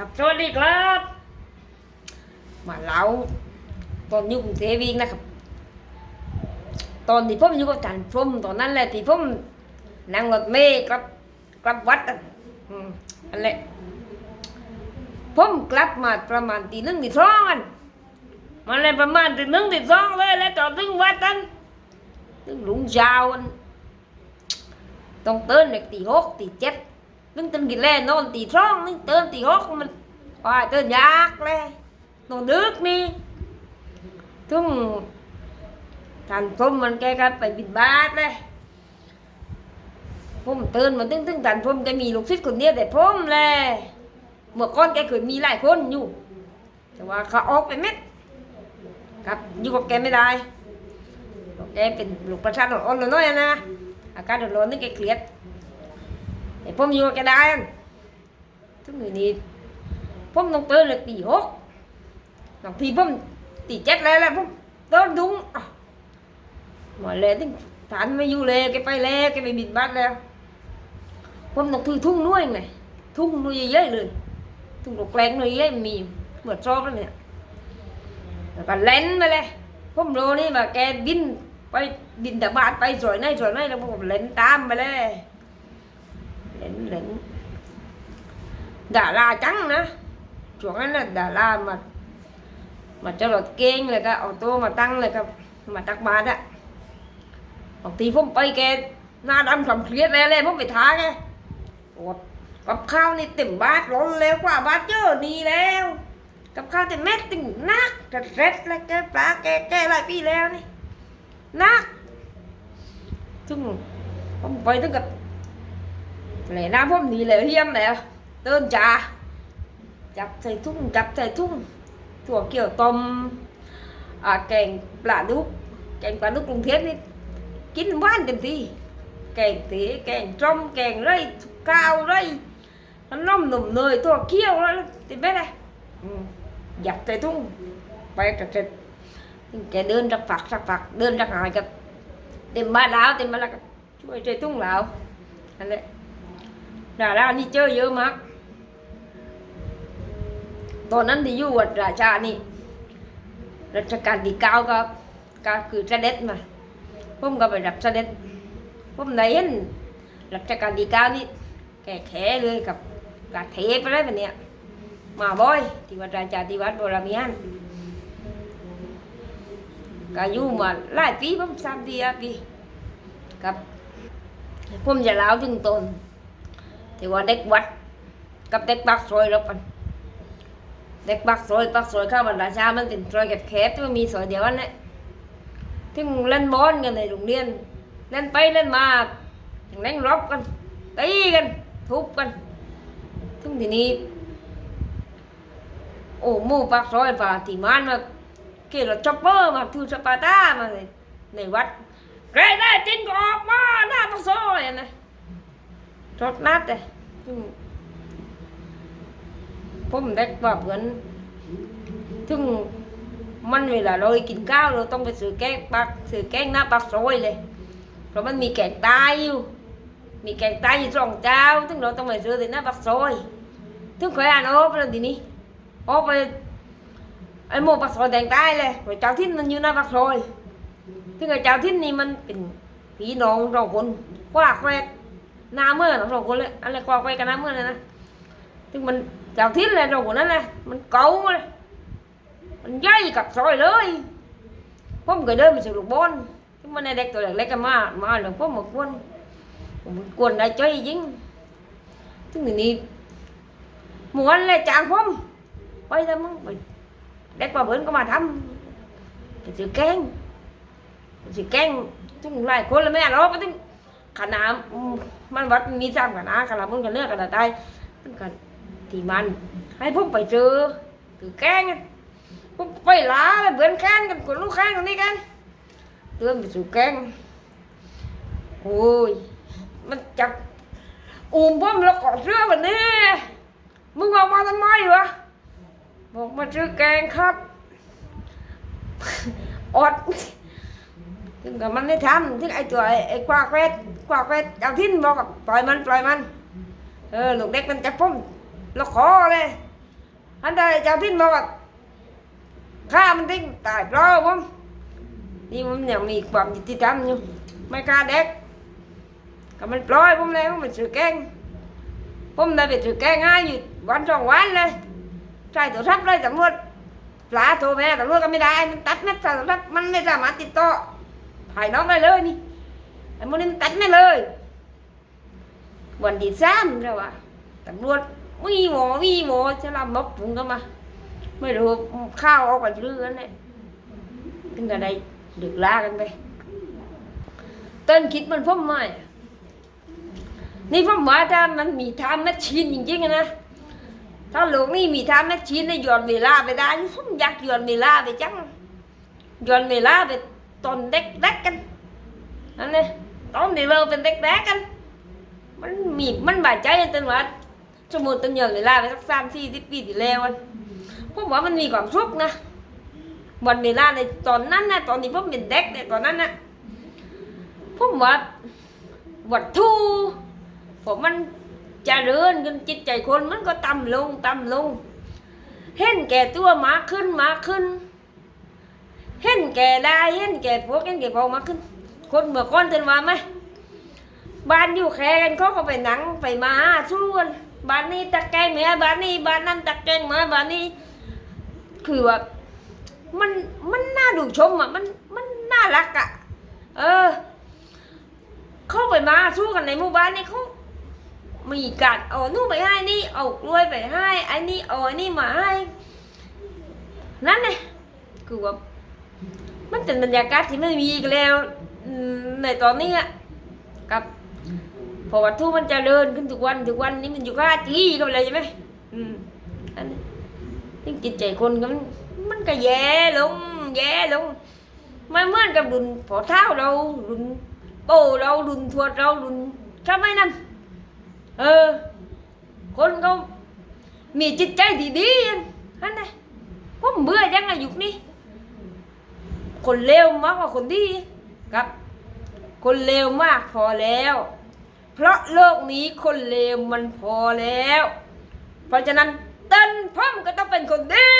ครับสวัสดีครับมาเล่าตอนอยู่กรุงเทพเองนะครับ ตอนที่ผมอยู่กับจันทร์พรมตอนนั้นแหละที่ผมนั่งรถเมล์กลับกลับวัดอันแหละผมกลับมาประมาณตีหนึ่งตีสองอันมันเลยประมาณตีหนึ่งตีสองเลยแล้วจอดถึงวัดนั้นถึงหลุงยาวอันต้องเตือนเด็กตีหกตีเจ็ด นึกตื่นกินแล่นอนตีท้องนึกเตือนตีหกมันว่าเตือนยากเลยนอนดึกนี่ทุ่งท่านพุ่มมันแกก็ไปบินบาตเลยพุ่มเตือนมันตึ้งตึ้งท่านพุ่มแกมีลูกศิษย์คนเดียวแต่พุ่มเลยเมื่อก่อนแกเคยมีหลายคนอยู่ แต่ว่าเขาออกไปเม็ดครับอยู่กับแกไม่ได้แกเป็นลูกประชาชนอ่อนๆน้อยนะอาการเดือดร้อนนี่แกเครียด ผมอยู่กันได้ทุกมือนี้ผมต้องเตือนเลยตีหกบางทีผมตีเจ็ดแล้วแหล้วผมต้นดุ้งหมดเลยทั้งฐานไม่อยู่เลยแกไปแล้วแกไปบิดบัตรแล้ว ผมต้องถือทุ่งด้วยไงทุ่งด้วยเยอะเลยทุ่งดอกแกลงด้วยเยอะมีเหมือนชอบแล้วเนี่ยแล้วก็เล่นไปเลยผมโรนี่มาแกบินไปดินแต่บาทไปสวยในสวยในแล้วผมเล่นตามไปเลย เล่นเล่นดาราจังนะช่วงนั้นน่ะดารามามาจรดเก่งเลยก็เอาตัวมาตั้งเลยก็มาตักบาตรอะบางทีผมไปแกหน้าดำคำเครียดเลยเลยผมไปท้าแกโอดกับข้าวนี่เต็มบาทร้อนแล้วกว่าบาทเยอะนี่แล้ว กับข้าวเต็มเม็ดติ่งนักกระเร็ดแล้วแกปลาแกแกหลายปีแล้วนี่นักซึ่งผมไปถึงกับ ไหนน้ำพวกนี้เลยเฮียมแล้วเดินจ้าจับใส่ทุ่งจับใส่ทุ่งถั่วเกี่ยวต้มอ่แกงปลาดุกแกงปลาดุกกรุงเทพนี่กินว่านเต็มที่แกงตีแกงจมแกงไรข้าวไรน้ำนมหนุ่มเนยถั่วเกี่ยวแล้วต็มไปเลยจับใส่ทุ่งไปกับเสร็จแกเดินจากฝักจากฝักเดินจากหายกับเต็มบ้านแล้วเต็มบ้านแล้วช่วยใส่ทุ่งแล้วอันนี้ ดารานี่เจอเยอะมาก ตอนนั้นที่อยู่วัดราชานี่รัชกาลที่เก้าก็ก็คือเสด็จมาผมก็ไปรับเสด็จผมได้เห็นรัชกาลที่เก้านี่แก่แขเลยกับกาเทไปเลยแบบเนี้ยมาบ่อยที่วัดราชาที่วัดบรมีฮันก็อยู่มาหลายปีผมสามปีอะปีกับผมจะเล่าถึงตน thì qua đếch quạch cấp đếch bác rồi rồi phần đếch bác rồi bác rồi เข้ามันราชามันติดซอยแคบๆที่มันมีซอยเดียวนั่นแหละถึงเล่นบอลกันในโรงเรียนเล่นไปเล่นมาถึงเล่นรบกันตีกันทุบกันถึงทีนี้ โอ้หมู่ปากซอยป่าที่มันมาเกี่ยวกับช็อปเปอร์มาทูสปาร์ตามาในในวัดใครได้จริงก็ออกมาหน้าปากซอยนะรถนัดเลย ผมเด็กว่าเหมือนถึงมันเวลาเรากินข้าวเราต้องไปซื้อแกงปักซื้อแกงหน้าปักซอยเลย เพราะมันมีแกงตายอยู่ มีแกงตายอยู่สองเจ้าถึงเราต้องไปซื้อที่หน้าปักซอยถึงเคยอ่านออกแล้วทีนี้ออกไปไอ้หมูปักซอยแดงตายเลยไอ้เจ้าทิ้นมันอยู่หน้าปักซอยถึงไอ้เจ้าทิ้นนี่มันเป็นพี่น้องเราคนกว่าแคว หน้าเมื่อเราสองคนเลยอะไรกว่าไปกันหน้าเมื่อเลยนะถึงมันเจ้าทิ้นเลยเราคนนั้นเลยมันเกาเลยมันใหญ่กับซอยเลยผมเคยเดินไปสู่ลูกบอลที่มันในเด็กตัวเล็กๆกันมามาหลวงพ่อมากวนผมกวนได้ใจจริงถึงนี้ม้วนเลยจางผมไปทำมึงไปเด็กกว่าเบิ้นก็มาทำไปซื้อแกงไปซื้อแกงถึงหลายคนเลยแม่เราไปถึง ขนาดมันวัดมีสามขนาดขนาดมันก็เลือกขนได้มันก็ที่มัน ให้พวกไปเจอถือแกงอะพวกไปล้าไปเบือนแกงกันกับลูกแกงกันนี่กันเตือนไปสู่แกงโอ้ยมันจับอุ้มผมแล้วกอดเสื้อแบบนี้มึงออกมาทำไมวะบอกมาซื้อแกงครับอด ถึงกับมันไม่ทำถึงไอ้ตัวไอ้ไอ้กวากเวทกวากเวทเอาทิ้นบอกกับปล่อยมันปล่อยมัน เออลูกเด็กมันจะพุ่มแล้วขอเลยอันใดเจ้าทิ้นบอกว่าฆ่ามันทิ้งตายเปล่าผมนี่ผมยังมีความยุติธรรมอยู่ไม่ฆ่าเด็กก็มันปล่อยผมแล้วมันสือแกงผมได้ไปสือแกงง่ายอยู่วันสองวันเลยใช่ตัวทับเลยตำรวจปลาโทรแม่ตำรวจก็ไม่ได้ มันตัดเม็ดใส่ตัวทับมันไม่สามารถติดต่อ ถ่ายน้องได้เลยนี่ไอ้มันนี่มันตัดไม่เลยวันที่สามแล้วว่าตำรวจวีหมอวีหมอจะรับมบถุงก็มา ไม่รู้ข้าวเอาไปเรื่อยเลยถึงกันได้ดึกลากันไปเต้นคิดมันพ่อไม่นี่พ่อหมาถ้ามันมีทำแมชชีนจริงๆนะถ้าโลกนี่มีทำแมชชีนได้ย้อนเวลาไปได้นี่ผมอยากย้อนเวลาไปจังย้อนเวลาไป ตอนเด็กๆกันนั่นเลยตอนที่เราเป็นเด็กๆกัน มันมีมันบาดใจจนว่าสมมติตันย้อนเวลาไปสักสามสี่สิบปีที่แล้วอะผมว่ามันมีความสุขนะวันเวลาในตอนนั้นนะตอนที่ผมเป็นเด็กเนี่ยตอนนั้นนะผมว่าวัตถุผมมันจะเริญกันจิตใจคนมันก็ต่ำลงต่ำลง เห็นแก่ตัวมากขึ้นมากขึ้น เห็นแก่ได้เห็นแก่พวกเห็นแก่พอมาขึ้น คนเมื่อก่อนจนว่าไหมบ้านอยู่แค่กันเขาก็ไปหนังไปมาสู้กันบ้านนี้ตะแกงเนี่ยบ้านนี้บ้านนั้นตะแกรงมาบ้านนี้ คือว่ามันมันน่าดูชมอะมันมันน่ารักอะ เออ เข้าไปมาสู้กันในหมู่บ้านนี่เขามีการเอานู่นไปให้นี่เอากล้วยไปให้ไอ้นี่เอาไอ้นี่มาให้นั่นไงคือว่า เป็นบรรยากาศที่ไม่มีอีกแล้วในตอนนี้อะกับพอวัตถุมันจะเดินขึ้นทุกวันทุกวันนี้มันอยู่ค่าจีก็ไปเลยใช่ไหมอืมอันนี้จิตใจคนก็มันมันก็แย่ลงแย่ลงไม่เหมือนกับดุนพอเท้าเราดุนโป้เราดุนทวดเราดุนทำไมนั่นเออ คนเขามีจิตใจดีๆอันนั้นผมเบื่อจังอยุคนี้ คนเลวมากกว่าคนดีครับ คนเลวมากพอแล้ว เพราะโลกนี้คนเลวมันพอแล้ว เพราะฉะนั้นเต้นพ่อมก็ต้องเป็นคนดี